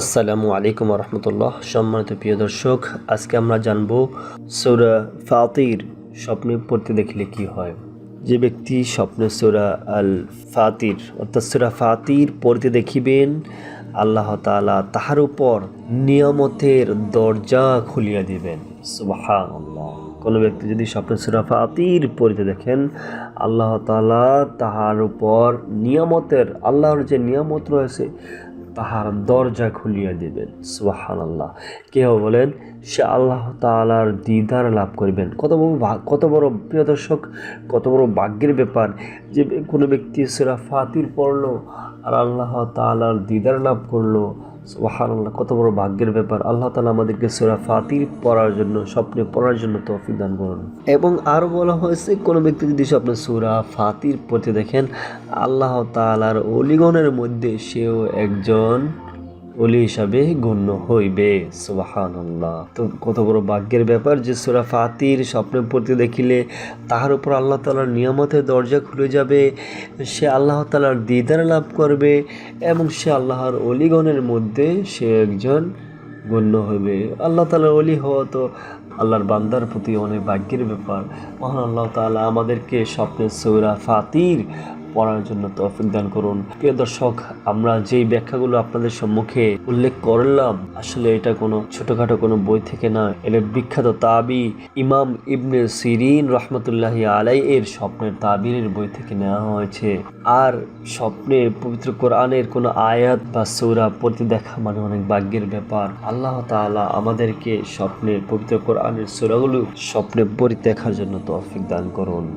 আসসালামু আলাইকুম রহমতুল্লাহ সম্মানিত প্রিয় দর্শক, আজকে আমরা জানব সৌরা ফাতির, স্বপ্নে পড়তে দেখলে কি হয়? যে ব্যক্তি স্বপ্নে সৌরা আল ফাতির অর্থাৎ সৌরা ফাতির পড়তে দেখিবেন, আল্লাহ তাআলা তাহার উপর নিয়ামতের দরজা খুলিয়া দিবেন। সুবহানাল্লাহ। কোনো ব্যক্তি যদি স্বপ্নে সৌরা ফাতির পড়তে দেখেন, আল্লাহ তাআলা তাহার উপর নিয়ামতের, আল্লাহর যে নিয়ামত রয়েছে তাহার দরজা খুলিয়া দিবেন। সুবাহান আল্লাহ কেউ বলেন, সে আল্লাহ তালার দিদার লাভ করিবেন। কত বড় কত বড় প্রিয় দর্শক, কত বড় ভাগ্যের ব্যাপার যে কোনো ব্যক্তি সেরা ফাতির পড়ল আর আল্লাহ তালার দিদার লাভ করল। সুবাহান কত বড় ভাগ্যের ব্যাপার। আল্লাহ তালা আমাদেরকে সেরা ফাতির পড়ার জন্য, স্বপ্নে পড়ার জন্য তৌফিক দান করুন। এবং আরও বলা হয়েছে, কোনো ব্যক্তি যদি স্বপ্নে সুরা ফাতির পড়তে দেখেন, আল্লাহ তালার অলিগণের মধ্যে সেও একজন অলি হিসাবে গণ্য হইবে সুবাহান তো কত বড় ভাগ্যের ব্যাপার যে সুরা ফাতির স্বপ্নে পড়তে দেখিলে তাহার উপর আল্লাহ তালার নিয়ামতের দরজা খুলে যাবে, সে আল্লাহ তালার দিদার লাভ করবে এবং সে আল্লাহর অলিগণের মধ্যে সে একজন গণ্য হইবে। আল্লাহ তালার অলি হওয়া তো আল্লাহর বান্দার প্রতি অনেক ভাগ্যের ব্যাপার। মহান আল্লাহ তাআলা আমাদেরকে স্বপ্নের সৌরা ফাতির পড়ার জন্য তৌফিক দান করুন। প্রিয় দর্শক, আমরা যেই ব্যাখ্যাগুলো আপনাদের সম্মুখে উল্লেখ করলাম, আসলে এটা কোনো ছোটখাটো কোনো বই থেকে না, এটা বিখ্যাত তাবি, ইমাম ইবনে সিরিন রহমতুল্লাহ আলাই এর স্বপ্নের তাবিরের বই থেকে নেওয়া হয়েছে। আর স্বপ্নে পবিত্র কোরআনের কোনো আয়াত বা সৌরা পড়তে দেখা মানে অনেক ভাগ্যের ব্যাপার। আল্লাহ তাআলা আমাদেরকে স্বপ্নে পবিত্র কোরআনের সৌরাগুলো স্বপ্নে পড়ে দেখার জন্য তৌফিক দান করুন।